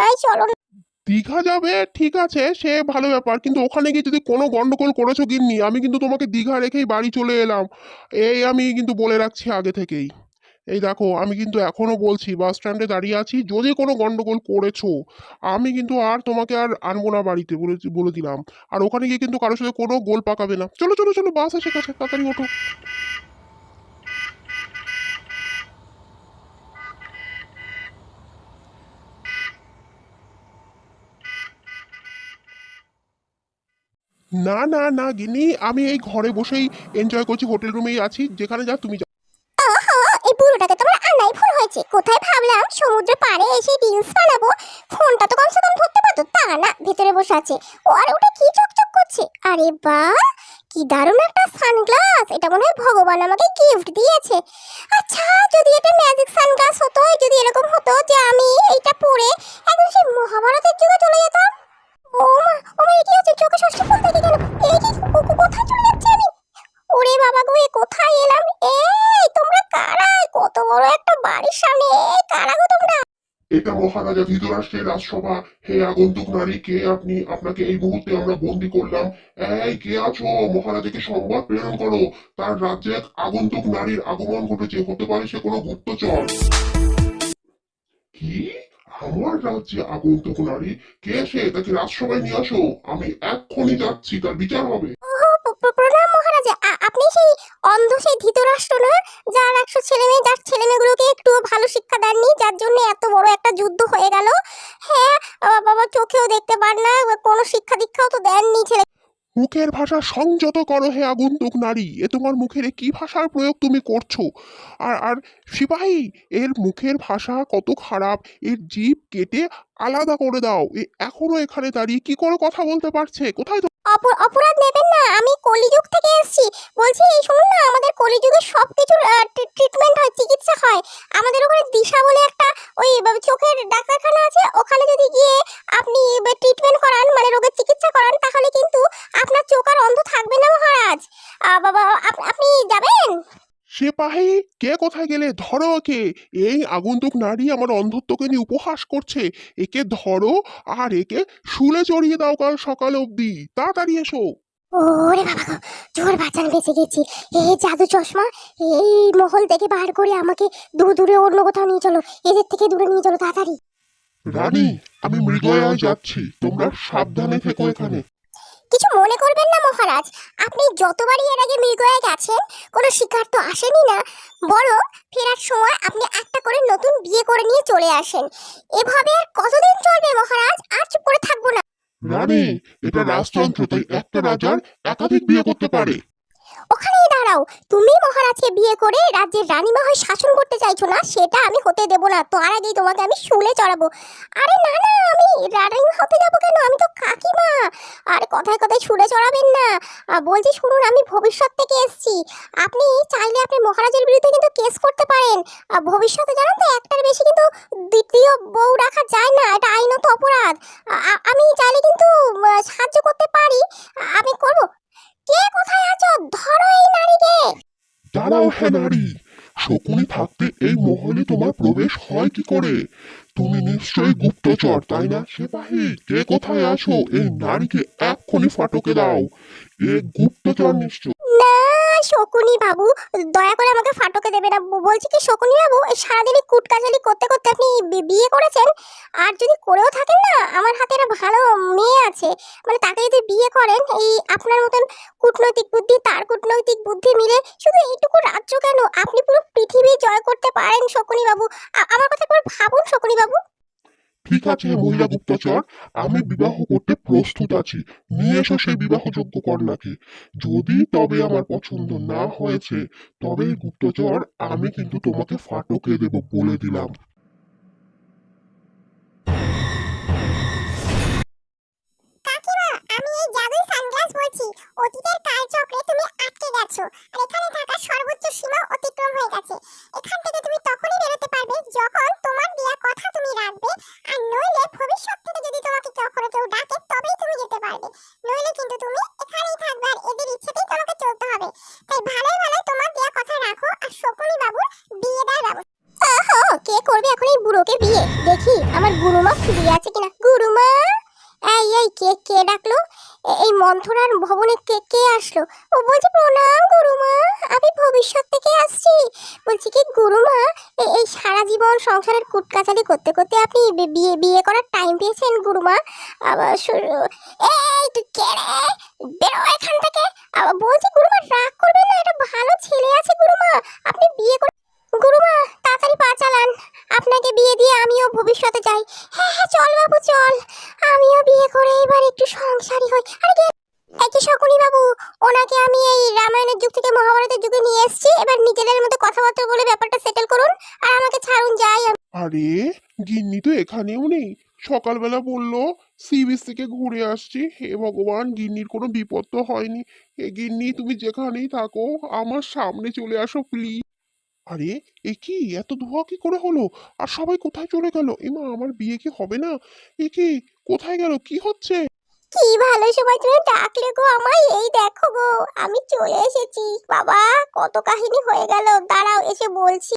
নাই চলো না। দীঘা যাবে, ঠিক আছে, সে ভালো ব্যাপার, কিন্তু ওখানে গিয়ে যদি কোনো গন্ডগোল করেছ আমি কিন্তু তোমাকে দীঘা রেখেই বাড়ি চলে এলাম। এই আমি কিন্তু বলে রাখছি আগে থেকেই। এই দেখো, আমি কিন্তু এখনও বলছি বাস স্ট্যান্ডে দাঁড়িয়ে আছি, যদি কোনো গন্ডগোল করেছ, আমি কিন্তু আর তোমাকে আর আনব না বাড়িতে বলে বলে দিলাম। আর ওখানে গিয়ে কিন্তু কারোর সাথে কোনো গোল পাকাবে না। চলো চলো চলো বাস এসে গেছে, তাড়াতাড়ি ওঠো। না না না গিনি আমি এই ঘরে বসেই এনজয় করছি হোটেল রুমেই আছি, যেখানে যা, তুমি পাড়ে এসে ফোনটা তো পারতো, তা না বসে আছে। ও আর ওটা কি চকচক করছে? আরে কি একটা এটা মনে হয় ভগবান আমাকে গিফট দিয়েছে। আচ্ছা যদি এটা ম্যাজিক হতো যদি এরকম হতো যে কত বড় একটা বাড়ির সামনে কারা গো তোমরা। এটা মহারাজা ধৃতরাষ্ট্রের রাজসভা। হে আগন্তুক নারী, কে আপনি? আপনাকে এই মুহূর্তে আমরা বন্দি করলাম। এই, কে আছো? মহারাজাকে সংবাদ প্রেরণ করো। তার রাজ্যে এক আগন্তুক নারীর আগমন ঘটেছে। হতে পারে সে কোনো গুপ্তচর। কি? আমার রাজ্যে আগন্তুক নারী? কে সে? তাকে রাজসভায় নিয়ে আসো। আমি এক্ষুনি যাচ্ছি। তার বিচার হবে। অন্ধ সেই ধৃতরাষ্ট্র না যার একশো ছেলে মেয়ে, যার ছেলে মেয়েগুলোকে একটু ভালো শিক্ষা দেননি, যার জন্য এত বড় একটা যুদ্ধ হয়ে গেল। হ্যাঁ বাবা চোখেও দেখতে পান না কোনো শিক্ষা দীক্ষাও তো দেননি ছেলে মুখের ভাষা সংযত করো হে আগন্তুক নারী, এ তোমার মুখের কি ভাষার প্রয়োগ তুমি করছ? আর আর সিপাহী, এর মুখের ভাষা কত খারাপ, এর জিভ কেটে আলাদা করে দাও, এ এখনও এখানে দাঁড়িয়ে কি করে কথা বলতে পারছে? কোথায় অপরাধ নেবেন না, আমি কলিযুগ থেকে এসেছি। বলছি, এই শুনুন না, আমাদের কলিযুগে সব কিছুর ট্রিটমেন্ট হয়, চিকিৎসা হয়। আমাদের ওখানে দিশা বলে একটা ওই চোখের ডাক্তারখানা আছে, ওখানে যদি গিয়ে আপনি ট্রিটমেন্ট করান মানে রোগের চিকিৎসা করান, তাহলে কিন্তু আপনার চোখ আর অন্ধ থাকবে না মহারাজ। বাবা আপনি যাবেন? সিপাহী কে কোথায় গেলে? ধরো ওকে এই আগন্তুক নারী আমার অন্ধত্বকে নিয়ে উপহাস করছে। একে ধরো আর একে শুলে চড়িয়ে দাও কাল সকাল অবধি। তাড়াতাড়ি এসো। ওরে বাবা গো জোর বাঁচান বেঁচে গেছি। এই জাদু চশমা এই মহল থেকে বার করে আমাকে দূর দূরে অন্য কোথাও নিয়ে চলো। এদের থেকে দূরে নিয়ে চলো তাড়াতাড়ি। রানী আমি মৃগয়ায় যাচ্ছি। তোমরা সাবধানে থেকো এখানে। কিছু মনে করবেন না, মহারাজ। আপনি যতবারই এর আগে মৃগয়া গেছেন, কোনো শিকার তো আসেনি না। বরং ফেরার সময় আপনি একটা করে নতুন বিয়ে করে নিয়ে চলে আসেন। এভাবে আর কতদিন চলবে, মহারাজ? আর চুপ করে থাকব না। রানী এটা রাজতন্ত্র, তাই একটা রাজার একাধিক বিয়ে করতে পারে। দাঁড়াও তুমি মহারাজকে বিয়ে করে রাজ্যের রানীমা হয়ে শাসন করতে চাইছো না, সেটা আমি হতে দেব না। তো আর আগেই তোমাকে আমি শুলে চড়াবো। আরে না না, আমি রানীমা হতে যাব কেন? আমি তো কাকিমা। আর কথায় কথায় শুলে চড়াবেন না। বলছি শুনুন, আমি ভবিষ্যৎ থেকে এসেছি। আপনি চাইলে আপনি মহারাজের বিরুদ্ধে কিন্তু কেস করতে পারেন। ভবিষ্যতে জানেন তো, একটার বেশি কিন্তু দ্বিতীয় বউ রাখা যায় না। এটা আইনত অপরাধ। আমি চাইলে কিন্তু সাহায্য করতে পারি। আমি করব কে কোথায় আছো ধরো এই নারীকে দাঁড়াও নারী শকুনি থাকতে এই মহলে তোমার প্রবেশ হয় কি করে? তুমি নিশ্চয়ই গুপ্তচর, তাই না সিপাহী? কে কোথায় আছো? এই নারীকে এক্ষুনি ফাটকে দাও। এ গুপ্তচর নিশ্চয়। শকুনি বাবু, দয়া করে আমাকে ফাটকে দেবে না। বলছি কি, শকুনি বাবু, এই সারাদিনই কুটকাচালি করতে করতে আপনি বিয়ে করেছেন? আর যদি করেও থাকেন না, আমার হাতে একটা ভালো মেয়ে আছে। মানে তাকে যদি বিয়ে করেন, এই আপনার মতন কূটনৈতিক বুদ্ধি, তার কূটনৈতিক বুদ্ধি মিলে শুধু এইটুকু রাজ্য কেন? আপনি পুরো পৃথিবী জয় করতে পারেন শকুনি বাবু। আমার কথা একবার ভাবুন শকুনি বাবু। ঠিক আছে মহিলা গুপ্তচর, আমি বিবাহ করতে প্রস্তুত আছি। নিয়ে এসো সেই বিবাহযোগ্য কন্যাকে। যদি তবে আমার পছন্দ না হয়েছে, তবে গুপ্তচর, আমি কিন্তু তোমাকে ফাটকে দেব বলে দিলাম। গুরুমা ফিরে আছে কিনা? গুরুমা? এই এই, কে কে ডাকলো? এই মন্থরার ভবনে কে কে আসলো? ও বলছে, প্রণাম গুরুমা, আমি ভবিষ্যৎ থেকে আসছি। বলছি কি, গুরুমা এই সারা জীবন সংসারের কুটকাচারি করতে করতে আপনি বিয়ে বিয়ে করার টাইম পেয়েছেন গুরুমা? আবার এই, তুই কে রে? বেরো এখান থেকে। আবার বলছি, গুরুমা, রাগ করবেন না, এটা ওনাকে আমি এই রামায়ণের যুগ থেকে মহাভারতের যুগে নিয়ে এসেছি। এবার নিজেদের মধ্যে কথাবার্তা বলে ব্যাপারটা সেটেল করুন আর আমাকে ছাড়ুন, যাই আমি। আরে, গিন্নি তো এখানেও নেই। সকালবেলা বলল, সি বিচ থেকে ঘুরে আসছি। হে ভগবান, গিন্নির কোনো বিপদ তো হয়নি। এ গিন্নি, তুমি যেখানেই থাকো, আমার সামনে চলে আসো প্লিজ আরে, এ কি? এত ধোয়া কি করে হলো? আর সবাই কোথায় চলে গেল? এমা আমার বিয়ে কি হবে না? এ কি? কোথায় গেল? কি হচ্ছে? কি ভালো সময় তুমি ডাকলে গো আমায়। এই দেখো গো, আমি চলে এসেছি। বাবা, কত কাহিনী হয়ে গেল। দাঁড়াও, এসে বলছি।